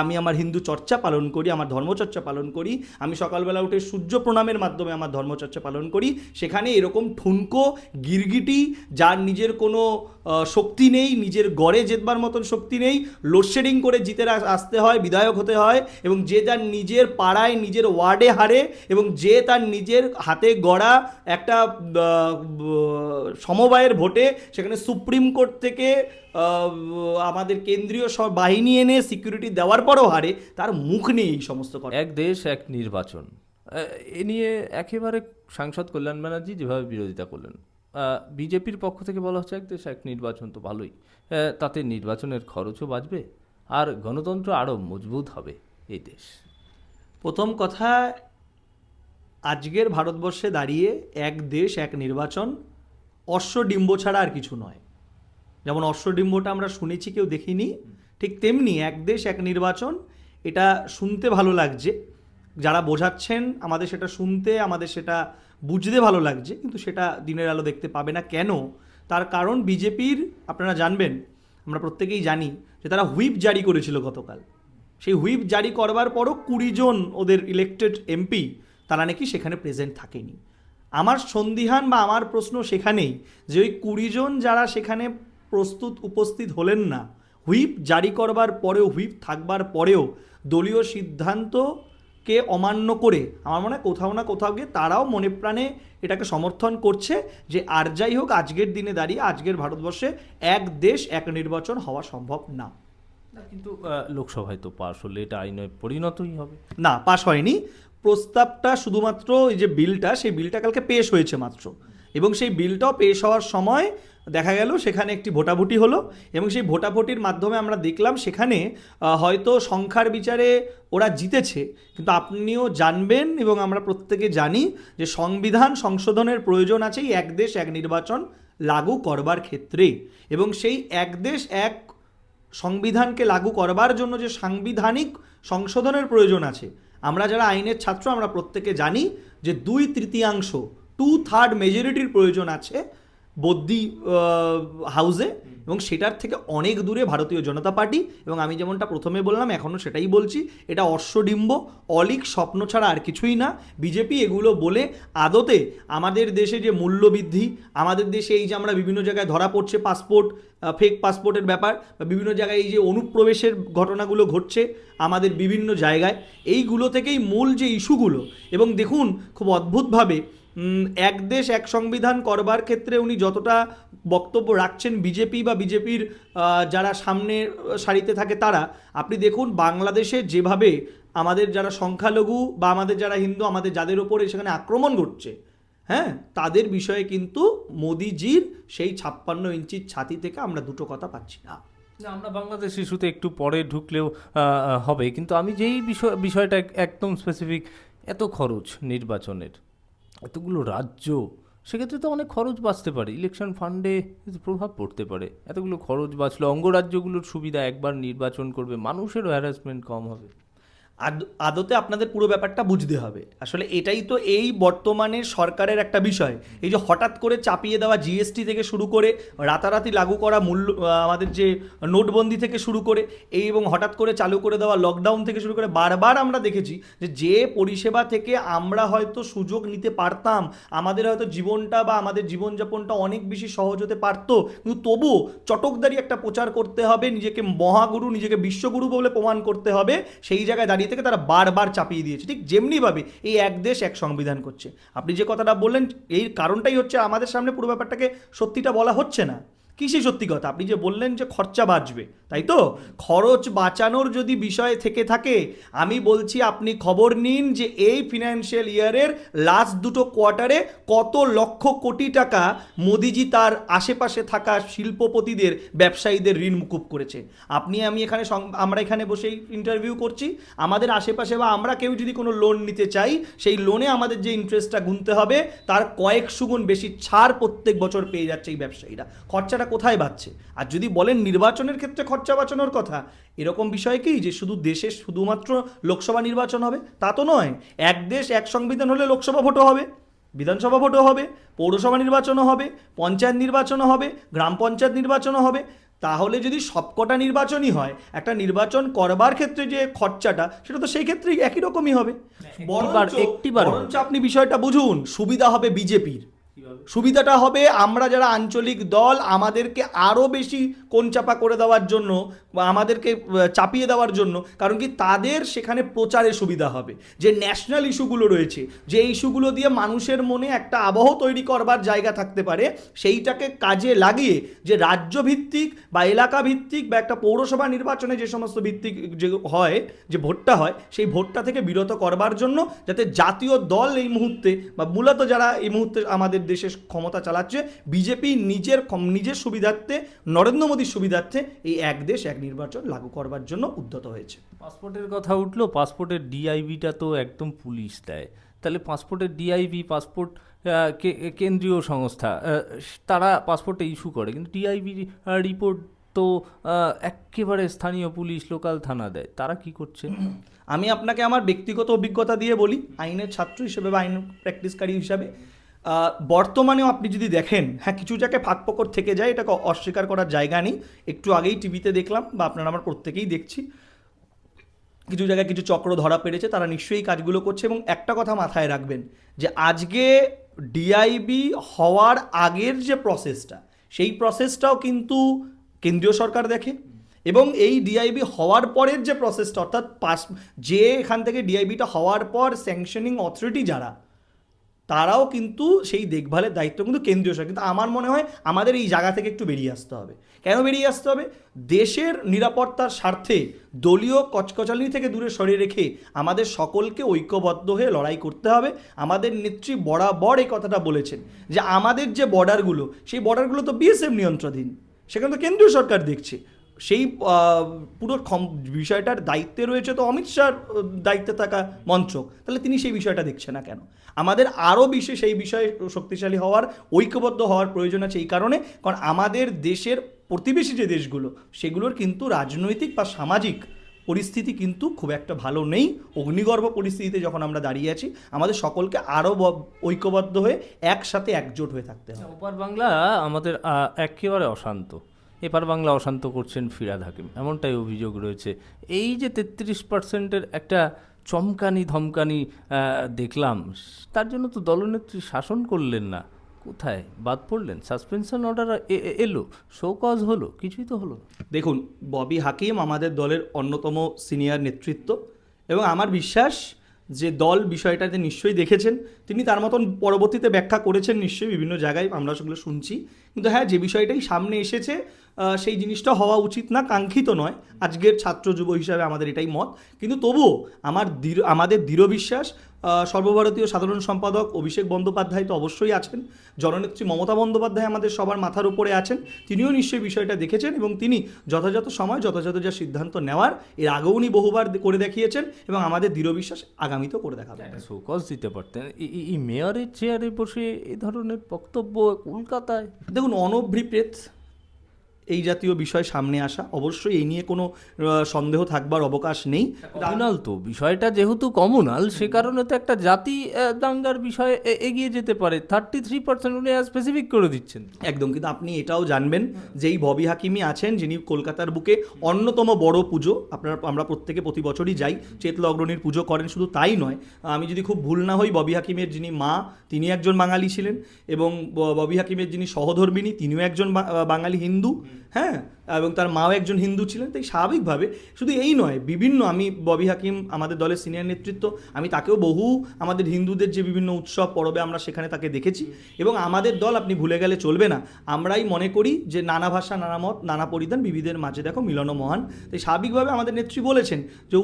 আমি আমার হিন্দু চর্চা পালন করি, আমার ধর্মচর্চা পালন করি, আমি সকালবেলা উঠে সূর্য প্রণামের মাধ্যমে আমার ধর্মচর্চা পালন করি। সেখানে এরকম ঠুনকো, গিরগিটি, যার নিজের কোনো শক্তি নেই, নিজের গড়ে জেতবার মতন শক্তি নেই, লোডশেডিং করে জিতে আসতে হয়, বিধায়ক হতে হয় এবং যে তার নিজের পাড়ায়, নিজের ওয়ার্ডে হারে এবং যে তার নিজের হাতে গড়া একটা সমবায়ের ভোটে সেখানে সুপ্রিম কোর্ট থেকে আমাদের কেন্দ্রীয় বাহিনী এনে সিকিউরিটি দেওয়ার পরও হারে তার মুখ নেই এই সমস্ত কথা। এক দেশ এক নির্বাচন। এ নিয়ে একেবারে সাংসদ কল্যাণ ব্যানার্জি যেভাবে বিরোধিতা করলেন বিজেপির পক্ষ থেকে বলা হচ্ছে এক দেশ এক নির্বাচন তো ভালোই। তাতে নির্বাচনের খরচও বাঁচবে আর গণতন্ত্র আরও মজবুত হবে এই দেশ। প্রথম কথা আজকের ভারতবর্ষে দাঁড়িয়ে এক দেশ এক নির্বাচন অশ্বডিম্ব ছাড়া আর কিছু নয়। যেমন অশ্বডিম্বটা আমরা শুনেছি কেউ দেখিনি। ঠিক তেমনি এক দেশ, এক নির্বাচন, এটা শুনতে ভালো লাগছে। যারা বোঝাচ্ছেন, আমাদের সেটা শুনতে, আমাদের সেটা বুঝতে ভালো লাগছে, কিন্তু সেটা দিনের আলো দেখতে পাবে না। কেন? তার কারণ বিজেপির, আপনারা জানবেন, আমরা প্রত্যেকেই জানি যে তারা হুইপ জারি করেছিল গতকাল। সেই হুইপ জারি করবার পরও কুড়ি জন ওদের ইলেক্টেড এমপি তারা নাকি সেখানে প্রেজেন্ট থাকেনি। আমার সন্দিহান বা আমার প্রশ্ন সেখানেই যে ওই কুড়ি জন যারা সেখানে প্রস্তুত, উপস্থিত হলেন না হুইপ জারি করবার পরেও হুইপ থাকবার পরেও দলীয় সিদ্ধান্তকে অমান্য করে আমার মনে হয় কোথাও না কোথাও গিয়ে তারাও মনে প্রাণে এটাকে সমর্থন করছে যে আর যাই হোক আজকের দিনে দাঁড়িয়ে আজকের ভারতবর্ষে এক দেশ এক নির্বাচন হওয়া সম্ভব না। না, কিন্তু লোকসভায় তো পাশ হলে এটা আইনে পরিণতই হবে। না পাশ হয়নি। প্রস্তাবটা শুধুমাত্র এই যে বিলটা সেই বিলটা কালকে পেশ হয়েছে মাত্র। এবং সেই বিলটাও পেশ হওয়ার সময় দেখা গেল সেখানে একটি ভোটাভুটি হলো এবং সেই ভোটাভুটির মাধ্যমে আমরা দেখলাম সেখানে হয়তো সংখ্যার বিচারে ওরা জিতেছে। কিন্তু আপনিও জানবেন এবং আমরা প্রত্যেকে জানি যে সংবিধান সংশোধনের প্রয়োজন আছে এক দেশ, এক নির্বাচন লাগু করবার ক্ষেত্রে এবং সেই এক দেশ, এক সংবিধানকে লাগু করবার জন্য যে সাংবিধানিক সংশোধনের প্রয়োজন আছে, আমরা যারা আইনের ছাত্র, আমরা প্রত্যেকে জানি যে দুই তৃতীয়াংশ টু থার্ড মেজরিটির প্রয়োজন আছে বদ্যি হাউসে এবং সেটার থেকে অনেক দূরে ভারতীয় জনতা পার্টি এবং আমি যেমনটা প্রথমে বললাম, এখনও সেটাই বলছি, এটা অশ্বডিম্ব, অলিক, স্বপ্ন ছাড়া আর কিছুই না। বিজেপি এগুলো বলে আদতে আমাদের দেশে যে মূল্যবৃদ্ধি, আমাদের দেশে এই যে আমরা বিভিন্ন জায়গায় ধরা পড়ছে পাসপোর্ট ফেক পাসপোর্টের ব্যাপার বা বিভিন্ন জায়গায় এই যে অনুপ্রবেশের ঘটনাগুলো ঘটছে আমাদের বিভিন্ন জায়গায়, এইগুলো থেকেই মূল যে ইস্যুগুলো এবং দেখুন, খুব অদ্ভুতভাবে এক দেশ, এক সংবিধান করবার ক্ষেত্রে উনি যতটা বক্তব্য রাখছেন বিজেপি বা বিজেপির যারা সামনে সারিতে থাকে তারা, আপনি দেখুন বাংলাদেশে যেভাবে আমাদের যারা সংখ্যালঘু বা আমাদের যারা হিন্দু, আমাদের যাদের ওপরে সেখানে আক্রমণ ঘটছে হ্যাঁ? তাদের বিষয়ে কিন্তু মোদিজির সেই ছাপ্পান্ন ইঞ্চির ছাতি থেকে আমরা দুটো কথা পাচ্ছি না। আমরা বাংলাদেশ ইস্যুতে একটু পরে ঢুকলেও হবে। কিন্তু আমি যেই বিষয়, বিষয়টা একদম স্পেসিফিক এত খরচ নির্বাচনের। এতগুলো রাজ্য, সেক্ষেত্রে তো অনেক খরচ বাঁচতে পারে। ইলেকশন ফান্ডে প্রভাব পড়তে পারে। এতগুলো খরচ বাঁচলো, অঙ্গরাজ্যগুলোর সুবিধা একবার নির্বাচন করবে, মানুষেরও হ্যারাসমেন্ট কম হবে। আদতে আপনাদের পুরো ব্যাপারটা বুঝতে হবে। আসলে এটাই তো এই বর্তমানে সরকারের একটা বিষয়। এই যে হঠাৎ করে চাপিয়ে দেওয়া জিএসটি থেকে শুরু করে, রাতারাতি লাগু করা মূল্য আমাদের যে নোটবন্দি থেকে শুরু করে, এই এবং হঠাৎ করে চালু করে দেওয়া লকডাউন থেকে শুরু করে বারবার আমরা দেখেছি যে যে পরিষেবা থেকে আমরা হয়তো সুযোগ নিতে পারতাম, আমাদের হয়তো জীবনটা বা আমাদের জীবনযাপনটা অনেক বেশি সহজ হতে পারতো। কিন্তু তবুও চটকদারি একটা প্রচার করতে হবে, নিজেকে মহাগুরু, নিজেকে বিশ্বগুরু বলে প্রমাণ করতে হবে। সেই জায়গায় দাঁড়িয়ে থেকে তারা বারবার চাপিয়ে দিয়েছে। ঠিক যেমনিভাবে এই এক দেশ এক সংবিধান করছে। আপনি যে কথাটা বললেন এই কারণটাই হচ্ছে আমাদের সামনে পুরো ব্যাপারটাকে সত্যিটা বলা হচ্ছে না। কি সেই সত্যি কথা? আপনি যে বললেন যে খরচা বাঁচবে, তাই তো? খরচ বাঁচানোর যদি বিষয় থেকে থাকে, আমি বলছি আপনি খবর নিন যে এই ফিনান্সিয়াল ইয়ারের লাস্ট দুটো কোয়ার্টারে কত লক্ষ কোটি টাকা মোদিজি তার আশেপাশে থাকা শিল্পপতিদের, ব্যবসায়ীদের ঋণ মুকুব করেছে। আপনি, আমি এখানে আমরা এখানে বসেই ইন্টারভিউ করছি। আমাদের আশেপাশে বা আমরা কেউ যদি কোনো লোন নিতে চাই, সেই লোনে আমাদের যে ইন্টারেস্টটা গুনতে হবে, তার কয়েক সুগুণ বেশি ছাড় প্রত্যেক বছর পেয়ে যাচ্ছে এই ব্যবসায়ীরা। খরচাটা কোথায় বাড়ছে আর যদি বলেন নির্বাচনের ক্ষেত্রে খরচা বাঁচানোর কথা এরকম বিষয় কি যে শুধু দেশে শুধুমাত্র লোকসভা নির্বাচন হবে? তা তো নয় এক দেশ এক সংবিধান হলে লোকসভা ভোটও হবে বিধানসভা ভোটও হবে পৌরসভা নির্বাচনও হবে পঞ্চায়েত নির্বাচনও হবে গ্রাম পঞ্চায়েত নির্বাচনও হবে। তাহলে যদি সবকটা নির্বাচনই হয় একটা নির্বাচন করবার ক্ষেত্রে যে খরচাটা সেটা তো সেই ক্ষেত্রেই একই রকমই হবে। বরঞ্চ আপনি বিষয়টা বুঝুন সুবিধা হবে বিজেপির। সুবিধাটা হবে আমরা যারা আঞ্চলিক দল আমাদেরকে আরও বেশি কোনচাপা করে দেওয়ার জন্য বা আমাদেরকে চাপিয়ে দেওয়ার জন্য, কারণ কি তাদের সেখানে প্রচারে সুবিধা হবে। যে ন্যাশনাল ইস্যুগুলো রয়েছে, যে ইস্যুগুলো দিয়ে মানুষের মনে একটা আবহ তৈরি করবার জায়গা থাকতে পারে, সেইটাকে কাজে লাগিয়ে যে রাজ্য ভিত্তিক বা এলাকা ভিত্তিক বা একটা পৌরসভা নির্বাচনে যে সমস্ত ভিত্তিক যে হয়, যে ভোটটা হয়, সেই ভোটটা থেকে বিরত করবার জন্য যাতে জাতীয় দল এই মুহূর্তে বা মূলত যারা এই মুহূর্তে আমাদের দেশে ক্ষমতা চালাচ্ছে, বিজেপি নিজের নিজের সুবিধার্থে নরেন্দ্র মোদীর সুবিধার্থে এই এক দেশ এক নির্বাচন লাগু করবার জন্য উদ্যত হয়েছে। পাসপোর্টের কথা উঠল পাসপোর্টের ডিআইবিটা তো একদম পুলিশ দেয়। তাহলে পাসপোর্টের ডিআইবি পাসপোর্ট কেন্দ্রীয় সংস্থা তারা পাসপোর্টে ইস্যু করে। কিন্তু ডিআইবি রিপোর্ট তো একেবারে স্থানীয় পুলিশ লোকাল থানা দেয়। তারা কি করছে? আমি আপনাকে আমার ব্যক্তিগত অভিজ্ঞতা দিয়ে বলি আইনের ছাত্র হিসেবে বা আইন প্র্যাকটিসকারী হিসাবে বর্তমানেও আপনি যদি দেখেন হ্যাঁ কিছু জায়গায় ফাঁক ফোকর থেকে যায়, এটাকে অস্বীকার করার জায়গা নেই। একটু আগেই টিভিতে দেখলাম, বা আপনারা আমার প্রত্যেকেই দেখছি। কিছু জায়গায় কিছু চক্র ধরা পেরেছে, তারা নিশ্চয়ই কাজগুলো করছে এবং একটা কথা মাথায় রাখবেন যে আজকে ডিআইবি হওয়ার আগের যে প্রসেসটা সেই প্রসেসটাও কিন্তু কেন্দ্রীয় সরকার দেখে এবং এই ডিআইবি হওয়ার পরের যে প্রসেসটা অর্থাৎ পাস যে এখান থেকে ডিআইবিটা হওয়ার পর স্যাংশনিং অথরিটি যারা তারাও কিন্তু সেই দেখভালের দায়িত্ব কিন্তু কেন্দ্রীয় সরকার। কিন্তু আমার মনে হয় আমাদের এই জায়গা থেকে একটু বেরিয়ে আসতে হবে। কেন বেরিয়ে আসতে হবে? দেশের নিরাপত্তার স্বার্থে দলীয় কচকচালি থেকে দূরে সরিয়ে রেখে আমাদের সকলকে ঐক্যবদ্ধ হয়ে লড়াই করতে হবে। আমাদের নেত্রী বরাবর এই কথাটা বলেছেন যে আমাদের যে বর্ডারগুলো, সেই বর্ডারগুলো তো বিএসএফ নিয়ন্ত্রণাধীন। সেখানে তো কেন্দ্রীয় সরকার দেখছে। সেই পুরো বিষয়টার দায়িত্বে রয়েছে তো অমিত শাহর দায়িত্বে থাকা মন্ত্রক তাহলে তিনি সেই বিষয়টা দেখছে না কেন? আমাদের আরও বেশি সেই বিষয়ে শক্তিশালী হওয়ার, ঐক্যবদ্ধ হওয়ার প্রয়োজন আছে এই কারণে। কারণ আমাদের দেশের প্রতিবেশী যে দেশগুলো, সেগুলোর কিন্তু রাজনৈতিক বা সামাজিক পরিস্থিতি কিন্তু খুব একটা ভালো নেই। অগ্নিগর্ভ পরিস্থিতিতে যখন আমরা দাঁড়িয়ে আছি, আমাদের সকলকে আরও ঐক্যবদ্ধ হয়ে একসাথে একজোট হয়ে থাকতে হবে। ওপার বাংলা আমাদের একেবারে অশান্ত। এপার বাংলা অশান্ত করছেন ফিরাদ হাকিম। এমনটাই অভিযোগ রয়েছে। এই যে তেত্রিশ পার্সেন্টের একটা চমকানি ধমকানি দেখলাম, তার জন্য তো দলনেত্রী শাসন করলেন না। কোথায়? বাদ পড়লেন? সাসপেনশন অর্ডার এলো। শো কজ হলো? কিছুই তো হলো দেখুন, ববি হাকিম আমাদের দলের অন্যতম সিনিয়র নেতৃত্ব এবং আমার বিশ্বাস যে দল বিষয়টাতে নিশ্চয়ই দেখেছেন, তিনি তার মতন পরবর্তীতে ব্যাখ্যা করেছেন নিশ্চয়ই বিভিন্ন জায়গায়, আমরা সেগুলো শুনছি। কিন্তু হ্যাঁ যে বিষয়টাই সামনে এসেছে সেই জিনিসটা হওয়া উচিত না কাঙ্ক্ষিত নয়। আজকের ছাত্র যুব হিসাবে আমাদের এটাই মত। কিন্তু তবুও আমার দৃঢ় আমাদের দৃঢ় বিশ্বাস সর্বভারতীয় সাধারণ সম্পাদক অভিষেক বন্দ্যোপাধ্যায় তো অবশ্যই আছেন। জননেত্রী মমতা বন্দ্যোপাধ্যায় আমাদের সবার মাথার উপরে আছেন। তিনিও নিশ্চয়ই বিষয়টা দেখেছেন এবং তিনি যথাযথ সময় যথাযথ যা সিদ্ধান্ত নেওয়ার এর আগেও উনি বহুবার করে দেখিয়েছেন এবং আমাদের দৃঢ় বিশ্বাস আগামীতেও করে দেখাবেন শোকজ দিতে পারতেন। এই- মেয়রের চেয়ারে বসে এই ধরনের বক্তব্য কলকাতায়? দেখুন অনভিপ্রেত এই জাতীয় বিষয় সামনে আসা অবশ্যই এই নিয়ে কোনো সন্দেহ থাকবার অবকাশ নেই। কমিউনাল তো বিষয়টা যেহেতু কমিউনাল সে কারণে তো একটা জাতি দাঙ্গার বিষয়ে এগিয়ে যেতে পারে। থার্টি থ্রি পার্সেন্ট উনি স্পেসিফিক করে দিচ্ছেন। একদম কিন্তু আপনি এটাও জানবেন যে এই ববি হাকিমি আছেন যিনি কলকাতার বুকে অন্যতম বড় পুজো আপনার আমরা প্রত্যেকে প্রতি বছরই যাই চেতল অগ্রণীর পুজো করেন শুধু তাই নয় আমি যদি খুব ভুল না হই ববি হাকিমের যিনি মা তিনি একজন বাঙালি ছিলেন এবং ববি হাকিমের যিনি সহধর্মিনী তিনিও একজন বাঙালি হিন্দু হ্যাঁ? এবং তার মাও একজন হিন্দু ছিলেন, তাই স্বাভাবিকভাবে শুধু এই নয়, বিভিন্ন আমি ববি হাকিম, আমাদের দলের সিনিয়র নেতৃত্ব, আমি তাকেও বহু আমাদের হিন্দুদের যে বিভিন্ন উৎসব, পরবে আমরা সেখানে তাকে দেখেছি। এবং আমাদের দল, আপনি ভুলে গেলে চলবে না, আমরাই মনে করি যে নানা ভাষা, নানা মত, নানা পরিধান, বিবিধের মাঝে দেখো মিলন মহান। তাই স্বাভাবিকভাবে আমাদের নেত্রী বলেছেন যে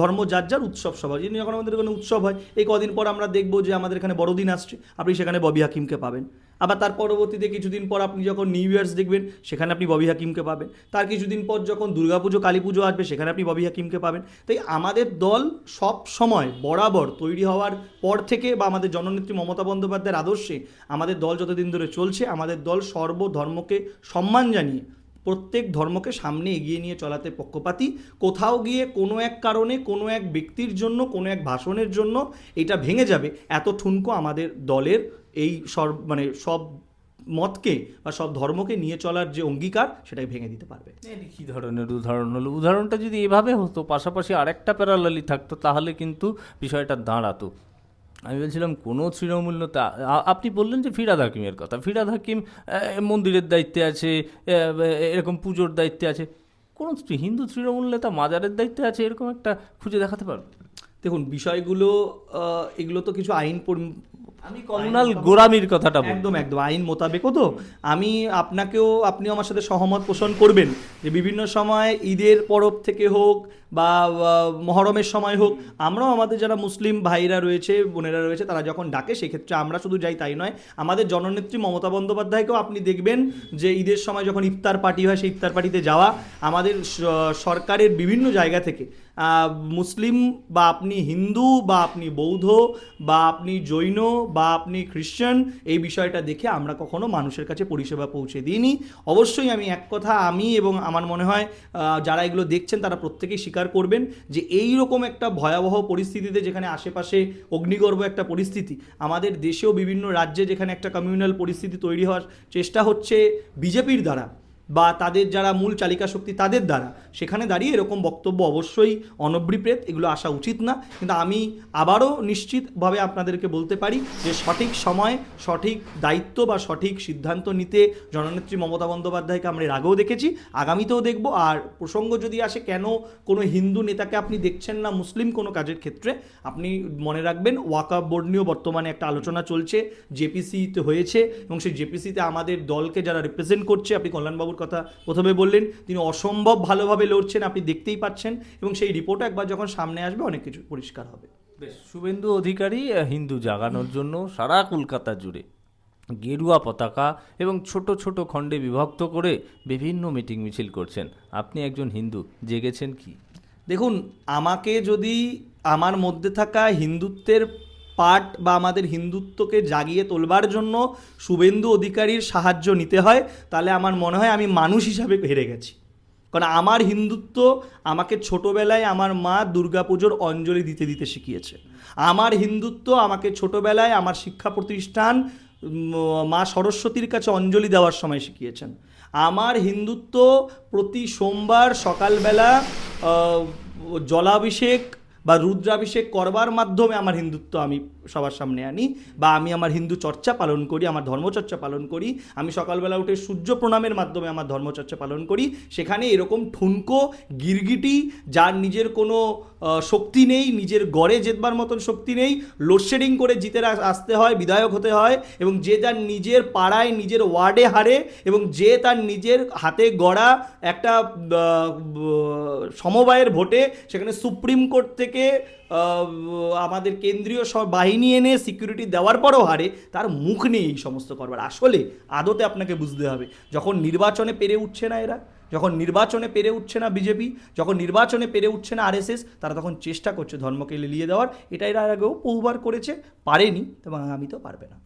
ধর্ম যার যার উৎসব সবার। যিনি যখন আমাদের কোনো উৎসব হয়, এই কদিন পর আমরা দেখব যে আমাদের এখানে বড়দিন আসছে, আপনি সেখানে ববি হাকিমকে পাবেন। আবার তার পরবর্তীতে কিছুদিন পর আপনি যখন নিউ ইয়ার্স দেখবেন, সেখানে আপনি ববি হাকিমকে পাবেন। তার কিছুদিন পর যখন দুর্গাপুজো কালী পুজো আসবে, সেখানে আপনি ববি হাকিমকে পাবেন। তাই আমাদের দল সব সময় বরাবর তৈরি হওয়ার পর থেকে বা আমাদের জননেত্রী মমতা বন্দ্যোপাধ্যায়ের আদর্শে আমাদের দল যতদিন ধরে চলছে, আমাদের দল সর্বধর্মকে সম্মান জানিয়ে, প্রত্যেক ধর্মকে সামনে এগিয়ে নিয়ে চলাতে পক্ষপাতী। কোথাও গিয়ে কোনো এক কারণে, কোনো এক ব্যক্তির জন্য, কোনো এক ভাষণের জন্য এটা ভেঙে যাবে। এত ঠুনকো আমাদের দলের এই সর মানে সব মতকে বা সব ধর্মকে নিয়ে চলার যে অঙ্গীকার সেটাই ভেঙে দিতে পারবে। কি ধরনের উদাহরণ হলো। উদাহরণটা যদি এভাবে হতো পাশাপাশি আরেকটা প্যারালালি থাকতো তাহলে কিন্তু বিষয়টা দাঁড়াতো। আমি বলছিলাম কোনো তৃণমূল নেতা আপনি বললেন যে ফিরাদ হাকিমের কথা। ফিরাদ হাকিম মন্দিরের দায়িত্বে আছে এরকম পুজোর দায়িত্বে আছে। কোনো হিন্দু তৃণমূল নেতা মাজারের দায়িত্বে আছে এরকম একটা খুঁজে দেখাতে পারবে? দেখুন বিষয়গুলো এগুলো তো কিছু আইন আমি কমনাল গোরামির কথাটা একদম একদম আইন মোতাবেকও তো আমি আপনাকেও আপনিও আমার সাথে সহমত পোষণ করবেন যে বিভিন্ন সময় ঈদের পরব থেকে হোক বা মহরমের সময় হোক আমরাও আমাদের যারা মুসলিম ভাইরা রয়েছে বোনেরা রয়েছে তারা যখন ডাকে সেক্ষেত্রে আমরা শুধু যাই তাই নয় আমাদের জননেত্রী মমতা বন্দ্যোপাধ্যায়কেও আপনি দেখবেন যে ঈদের সময় যখন ইফতার পার্টি হয় সেই ইফতার পার্টিতে যাওয়া আমাদের সরকারের বিভিন্ন জায়গা থেকে মুসলিম বা আপনি হিন্দু বা আপনি বৌদ্ধ বা আপনি জৈন বা আপনি খ্রিশ্চান, এই বিষয়টা দেখে আমরা কখনো মানুষের কাছে পরিষেবা পৌঁছে দিইনি। অবশ্যই আমি এক কথা, আমি এবং আমার মনে হয় যারা এগুলো দেখছেন তারা প্রত্যেকেই স্বীকার করবেন যে এই রকম একটা ভয়াবহ পরিস্থিতিতে যেখানে আশেপাশে অগ্নিগর্ভ একটা পরিস্থিতি, আমাদের দেশেও বিভিন্ন রাজ্যে যেখানে একটা কমিউনাল পরিস্থিতি তৈরি হওয়ার চেষ্টা হচ্ছে বিজেপির দ্বারা। বা তাদের যারা মূল চালিকা শক্তি তাদের দ্বারা। সেখানে দাঁড়িয়ে এরকম বক্তব্য অবশ্যই অনবৃপ্রেত, এগুলো আসা উচিত না। কিন্তু আমি আবারও নিশ্চিতভাবে আপনাদেরকে বলতে পারি যে সঠিক সময়, সঠিক দায়িত্ব বা সঠিক সিদ্ধান্ত নিতে জননেত্রী মমতা বন্দ্যোপাধ্যায়কে আমরা এর আগেও দেখেছি, আগামীতেও দেখব। আর প্রসঙ্গ যদি আসে, কেন কোনো হিন্দু নেতাকে আপনি দেখছেন না মুসলিম কোনো কাজের ক্ষেত্রে? আপনি মনে রাখবেন, ওয়াকা বোর্ড নিয়েও বর্তমানে একটা আলোচনা চলছে, জেপিসিতে হয়েছে এবং সেই জেপিসিতে আমাদের দলকে যারা রিপ্রেজেন্ট করছে, আপনি কল্যাণবাবুর কথা প্রথমে বললেন তিনি অসম্ভব ভালোভাবে লড়ছেন আপনি দেখতেই পাচ্ছেন। এবং সেই রিপোর্ট একবার যখন সামনে আসবে অনেক কিছু পরিষ্কার হবে। বেশ শুভেন্দু অধিকারী হিন্দু জাগানোর জন্য সারা কলকাতা জুড়ে গেরুয়া পতাকা এবং ছোট ছোট খণ্ডে বিভক্ত করে বিভিন্ন মিটিং মিছিল করছেন। আপনি একজন হিন্দু জেগেছেন কি? দেখুন আমাকে যদি আমার মধ্যে থাকা হিন্দুত্বের পাঠ বা আমাদের হিন্দুত্বকে জাগিয়ে তোলবার জন্য শুভেন্দু অধিকারীর সাহায্য নিতে হয়, তাহলে আমার মনে হয় আমি মানুষ হিসাবে হেরে গেছি। কারণ আমার হিন্দুত্ব আমাকে ছোটোবেলায় আমার মা দুর্গাপুজোর অঞ্জলি দিতে দিতে শিখিয়েছে। আমার হিন্দুত্ব আমাকে ছোটোবেলায় আমার শিক্ষা প্রতিষ্ঠান মা সরস্বতীর কাছে অঞ্জলি দেওয়ার সময় শিখিয়েছেন। আমার হিন্দুত্ব প্রতি সোমবার সকালবেলা জলাভিষেক বা রুদ্রাভিষেক করবার মাধ্যমে আমার হিন্দুত্ব আমি সবার সামনে আনি বা আমি আমার হিন্দু চর্চা পালন করি, আমার ধর্মচর্চা পালন করি, আমি সকালবেলা উঠে সূর্য প্রণামের মাধ্যমে আমার ধর্মচর্চা পালন করি, সেখানে এরকম ঠুনকো, গিরগিটি, যার নিজের কোনো শক্তি নেই, নিজের গড়ে জেতবার মতন শক্তি নেই, লোডশেডিং করে জিতে আসতে হয়, বিধায়ক হতে হয়, এবং যে যার নিজের পাড়ায়, নিজের ওয়ার্ডে হারে, এবং যে তার নিজের হাতে গড়া একটা সমবায়ের ভোটে, সেখানে সুপ্রিম কোর্ট থেকে আমাদের কেন্দ্রীয় বাহিনী এনে সিকিউরিটি দেওয়ার পরও হারে তার মুখ নেই এই সমস্ত করবার। আসলে আদতে আপনাকে বুঝতে হবে, যখন নির্বাচনে পেরে উঠছে না এরা, যখন নির্বাচনে পেরে উঠছে না বিজেপি, যখন নির্বাচনে পেরে উঠছে না আরএসএস, তারা তখন চেষ্টা করছে ধর্মকে লিলিয়ে দেওয়ার। এটা এরা আগেও বহুবার করেছে, পারেনি এবং তো পারবে না।